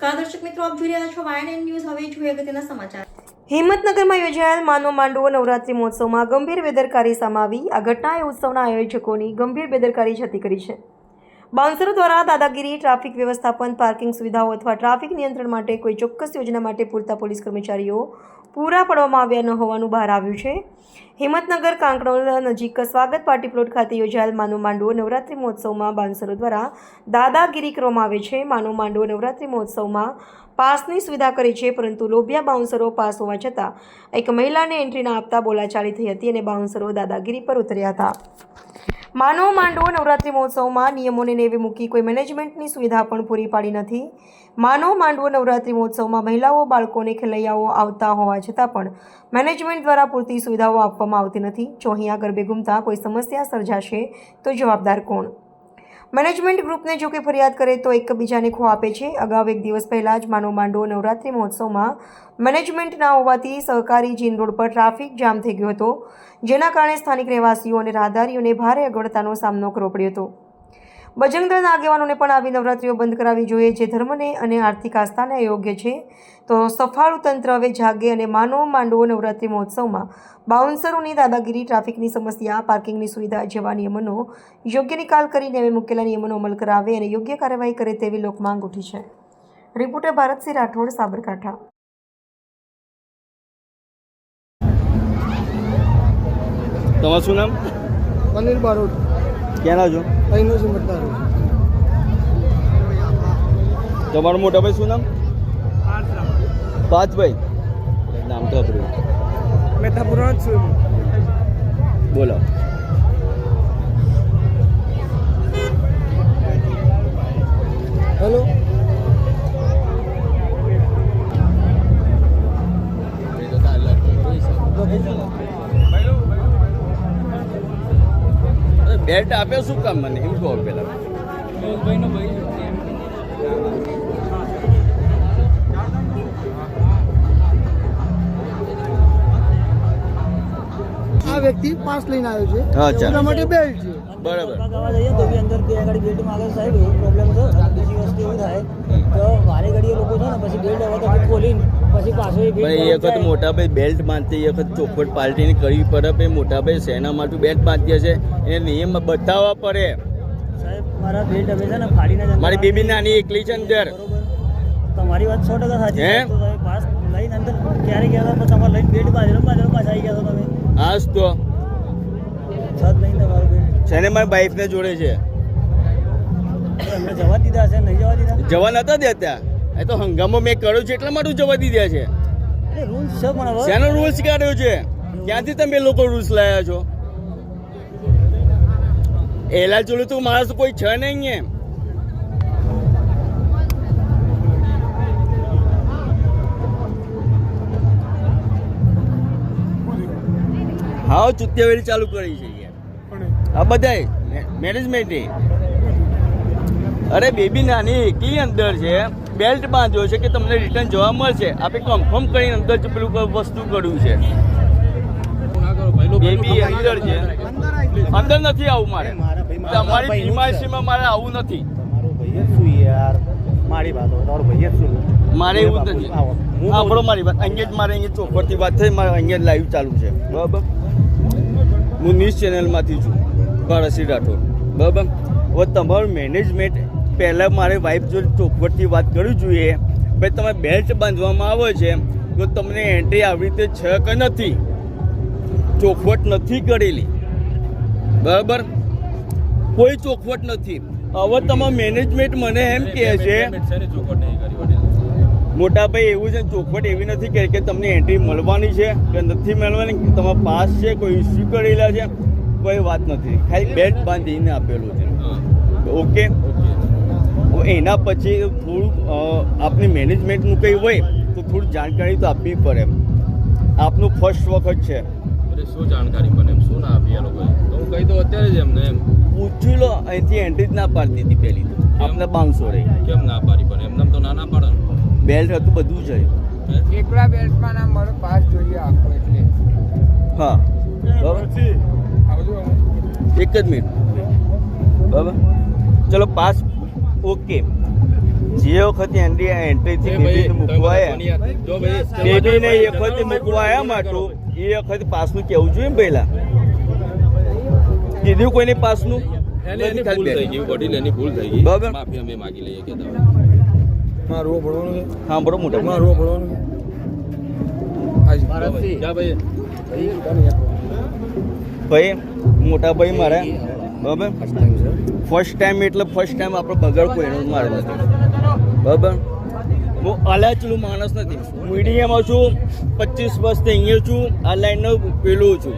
નમસ્કાર, દર્શક મિત્રો, આપ જોઈ રહ્યા છો વાયન ન્યૂઝ હવે જોઈએ અગત્યના સમાચાર. હિંમતનગરમાં યોજાયેલ માનવ માંડવો નવરાત્રી મહોત્સવમાં ગંભીર બેદરકારી સમાવી આ ઘટનાએ ઉત્સવના આયોજકોની ગંભીર બેદરકારી છતી કરી છે. બાઉન્સરો દ્વારા દાદાગીરી, ટ્રાફિક વ્યવસ્થાપન, પાર્કિંગ સુવિધાઓ અથવા ટ્રાફિક નિયંત્રણ માટે કોઈ ચોક્કસ યોજના માટે પૂરતા પોલીસ કર્મચારીઓ પૂરા પાડવામાં આવ્યા ન હોવાનું બહાર આવ્યું છે. હિંમતનગર કાંકણોલ નજીક સ્વાગત પાર્ટી પ્લોટ ખાતે યોજાયેલ માનો માંડવો નવરાત્રિ મહોત્સવમાં બાઉન્સરો દ્વારા દાદાગીરી કરવામાં આવે છે. માનો માંડવો નવરાત્રિ મહોત્સવમાં પાસની સુવિધા કરી છે, પરંતુ લોભિયા બાઉન્સરો પાસ હોવા છતાં એક મહિલાને એન્ટ્રી ના આપતા બોલાચાલી થઈ હતી અને બાઉન્સરો દાદાગીરી પર ઉતર્યા હતા. માનવ માંડવો નવરાત્રિ મહોત્સવમાં નિયમોને નેવે મૂકી કોઈ મેનેજમેન્ટની સુવિધા પણ પૂરી પાડી નથી. માનવ માંડવો નવરાત્રિ મહોત્સવમાં મહિલાઓ, બાળકોને ખેલૈયાઓ આવતા હોવા છતાં પણ મેનેજમેન્ટ દ્વારા પૂરતી સુવિધાઓ આપવામાં આવતી નથી. જો અહીંયા ગરબે ઘૂમતા કોઈ સમસ્યા સર્જાશે તો જવાબદાર કોણ? મેનેજમેન્ટ ગ્રુપને જો કે ફરિયાદ કરે તો એકબીજાને ખો આપે છે. અગાઉ એક દિવસ પહેલાં જ માનો માંડો નવરાત્રિ મહોત્સવમાં મેનેજમેન્ટ ના હોવાથી સહકારી જીન રોડ પર ટ્રાફિક જામ થઈ ગયો હતો, જેના કારણે સ્થાનિક રહેવાસીઓ અને રાહદારીઓને ભારે અગવડતાનો સામનો કરવો પડ્યો હતો. બજરંગ દળના આગેવાનોને પણ આવી નવરાત્રીઓ બંધ કરાવવી જોઈએ જે ધર્મને અને આર્થિક આસ્થાને અયોગ્ય છે. તો સફાળું તંત્ર હવે જાગે અને માનવ માંડવો નવરાત્રિ મહોત્સવમાં બાઉન્સરોની દાદાગીરી ટ્રાફિકની સમસ્યા પાર્કિંગની સુવિધા જેવા નિયમોનો યોગ્ય નિકાલ કરીને હવે મૂકેલા નિયમોનો અમલ કરાવે અને યોગ્ય કાર્યવાહી કરે તેવી લોકમાંગ ઉઠી છે. રિપોર્ટર ભારતસિંહ રાઠોડ સાબરકાંઠા. તમારું શું નામ? અનિલ બારોટ. ક્યાંના છો અહીંનો છું મતદાર તમારું મોટા ભાઈ શું નામ? પાંચભાઈ. નામ તો આપણું મેથાપુરા જ છું. બોલો. હેલો? બેલ્ટ આપે શું કામ મને? એમ કહો પેલા. આ વ્યક્તિ પાસ લઈને આવ્યો છે. એના માટે બેલ્ટ છે. બરાબર. કરવા જઈએ તો બી અંદર બે ગાડી બેલ્ટ માંગે છે, સાહેબ એવું પ્રોબ્લેમ છે. બીજી વસ્તુ એવું થાય તો વારે ઘડીએ લોકો છે ને પછી બેલ્ટ હવે તો ખોલીને પછી પાછો એ પણ વખત મોટા ભાઈ બેલ્ટ બાંધતી એ વખત ચોખવટ પાલટીની કરવી પડે ભાઈ મોટા ભાઈ શેના માટે બેલ્ટ બાંધીએ છે એ નિયમ બતાવવા પડે સાહેબ મારા બેલ્ટ હવે છે ને ફાડીને મારી બેબી નાની એકલી છે અંદર તમારી વાત સો ટકા સાચી હે? પાસ લઈને અંદર ક્યારે ગયા હતા તમારે લઈને બેલ્ટ બાજરો બાજરો પાછા આવી ગયા તમે આજ તો છત નહીં તમારું બેલ્ટ છે ને મારી વાઈફને જોડે છે જવા દીધા હશે નહીં જવા દીધા જવા નતા દેતા એ તો હંગામો મેં કર્યો છે એટલા માટે જવા દીધા છે. શેનો રૂલ્સ કાઢ્યો છે? ક્યાંથી તમે લોકો રૂલ્સ લાયા છો? એલા જોડે તો માણસ કોઈ છે નહીં એમ. હા ચુત્યાવેલી ચાલુ કરી છે આ બધાય મેનેજમેન્ટે અરે બેબી નાની એકલી અંદર છે. બેલ્ટ બાંધ્યો છે કે તમને રિટર્ન જોવા મળશે. આપણે કન્ફર્મ કરીને અંદર જ પેલું વસ્તુ કર્યું છે. બેબી અંદર છે. અંદર નથી આવું મારે. તમારી પ્રિમાઇસીમાં મારે આવું નથી. મારી વાત તમારો ભાઈ શું મારે એવું નથી. હું બરો મારી વાત. અહીંયા જ મારે અહીંયા ચોખવટથી વાત થઈ મારે અહીંયા લાઈવ ચાલુ છે. બરાબર? હું ન્યૂઝ ચેનલમાંથી છું. ભારતસિંહ રાઠોડ બરાબર? હવે તમારું મેનેજમેન્ટ પહેલાં મારે વાઈફ જોડે ચોખવટથી વાત કરવી જોઈએ. ભાઈ તમે બેલ્ટ બાંધવામાં આવે છે તો તમને એન્ટ્રી આવી રીતે છે કે નથી? ચોખવટ નથી કરેલી. બરાબર? કોઈ ચોખવટ નથી. હવે તમારું મેનેજમેન્ટ મને એમ કહે છે મોટા ભાઈ એવું છે ચોખવટ એવી નથી કે કે તમને એન્ટ્રી મળવાની છે કે નથી મળવાની તમારા પાસ છે કોઈ ઇસ્યુ કરેલા છે કોઈ વાત નથી. ખાલી બેલ્ટ બાંધીને આપેલું છે. ઓકે તો એના પછી થોડુંક આપની મેનેજમેન્ટનું કંઈ હોય તો થોડું જાણકારી તો આપવી પડે આપનું ફર્સ્ટ વખત છે. અરે શું જાણકારી મને એમ? શું ના આપી એ લોકોએ? તો હું કહી દઉં અત્યારે જ એમને એમ. પૂછ્યું લો અહીંથી એન્ટ્રી જ ના પાડતી હતી પહેલી તો. આપણે બાંધશો રહી. કેમ ના પાડી પણ? એમને તો ના ના પાડે બેલ્ટ હતું બધું છે હે? એકલા બેલ્ટમાં ના મારો પાસ જોઈએ આખો એટલે. હા. બરાબર? એક જ મિનિટ બરાબર? ચલો પાસ ઓકે. જે વખતે એન્ટ્રી એન્ટ્રીથી બેબીને તમે મૂકવા બધા કોની આવ્યા યાદ- જો ભાઈ, બેબીને એ વખતે મૂકવાયા આવ્યા માટું? એ વખતે પાસનું કેવું જોઈએ ને પહેલા? કીધું કોઈને પાસનું? મોટા ભાઈ મારા. બરાબર? ફર્સ્ટ ટાઈમ એટલે ફર્સ્ટ ટાઈમ આપણે બગાડ કોઈનો મારે નથી બરાબર? હું અલાચલું માણસ નથી. મીડિયામાં છું પચીસ વર્ષથી અહીંયા છું આ લાઈનનો પેલું છું.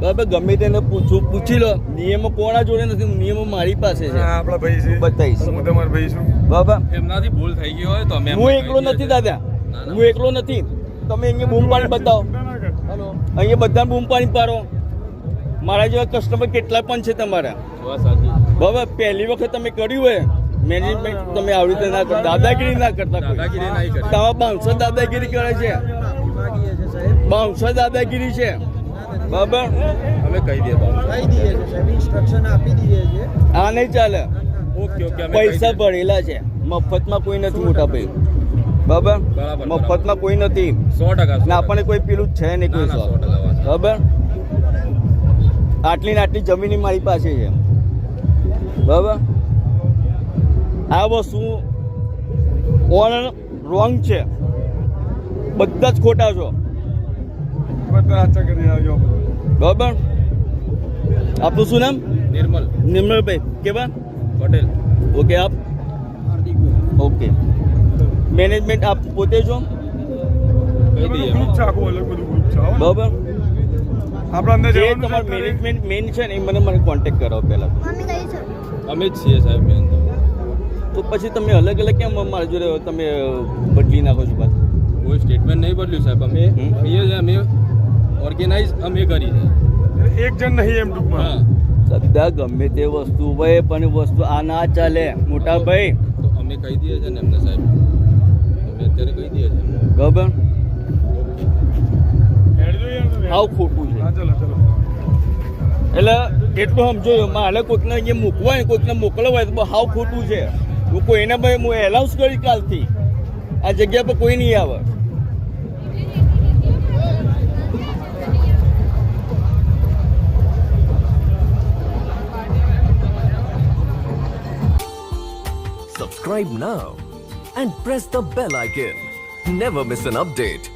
બરાબર? ગમે તેને પૂછું પૂછી લો. નિયમો કોના જોડે નથી? નિયમો મારી પાસે છે. આપણા ભાઈ છે. બતાવીશ. હું તમારા ભાઈ છું. બરાબર? એમનાથી ભૂલ થઈ ગઈ હોય તો અમે હું એકલો નથી દાદા. હું એકલો નથી. તમે અહીંયા બૂમ પાણી બતાવો અહીંયા બધા બૂમ પાણી પાડો. મારા જેવા કસ્ટમર કેટલા પણ છે તમારા. બાબા પહેલી વખત તમે કર્યું હોય મેનેજમેન્ટ તમે આવી રીતે ના કરતા દાદાગીરી ના કરતા તમારા બાઉન્સર દાદાગીરી કરે છે. બાઉન્સર દાદાગીરી છે. બરાબર અમે કહી દઈએ બાબુ કહી દઈએ ઇન્સ્ટ્રક્શન આપી દઈએ છે. આ નહીં ચાલે. ઓકે ઓકે પૈસા ભરેલા છે. મફતમાં કોઈ નથી મોટા ભાઈ. બરાબર મફતમાં કોઈ નથી. સો ટકા ને આપણને કોઈ પેલું છે નહીં કોઈ સો. ટકા બરાબર આટલી ને આટલી જમીન મારી પાસે છે બરાબર? આ વસ્તુ ઓન રોંગ છે. બધા જ ખોટા છો. બધા કરી આવજો. બરાબર? આપનું શું નામ? નિર્મલ. નિર્મલભાઈ. કેવા પટેલ. ઓકે આપ? ઓકે. મેનેજમેન્ટ આપ પોતે છો. બરાબર? આપણે અંદર જે જવાનું છે તમારું મેનેજમેન્ટ મેન છે ને એ મને મને કોન્ટેક્ટ કરાવો પહેલાં. અમે જ છીએ સાહેબ મેન તો. પછી તમે અલગ અલગ કેમ મારા જોડે તમે બદલી નાખો છો પાછું? કોઈ સ્ટેટમેન્ટ નહીં બદલ્યું સાહેબ અમે. છીએ અમે ઓર્ગેનાઇઝ અમે કરી છે. એક જણ નહીં એમ ટૂંકમાં. હા. સદા ગમે તે વસ્તુ હોય પણ વસ્તુ આ ના ચાલે. મોટા ભાઈ. તો અમે કહી દઈએ છે ને એમને સાહેબ. અમે અત્યારે કહી દઈએ છીએ ખબર. હાવ ખોટું છે. હા ચલો ચલો. એટલે એટલું સમજો મારે કોઈકને અહીંયા મૂકવા હોય કોઈકને મોકલવા હોય તો બહુ હાવ ખોટું છે. હું કોઈને ભાઈ હું એલાઉન્સ કરી કાલથી. આ જગ્યા પર કોઈ નહીં આવે. Subscribe now and press the bell icon. Never miss an update.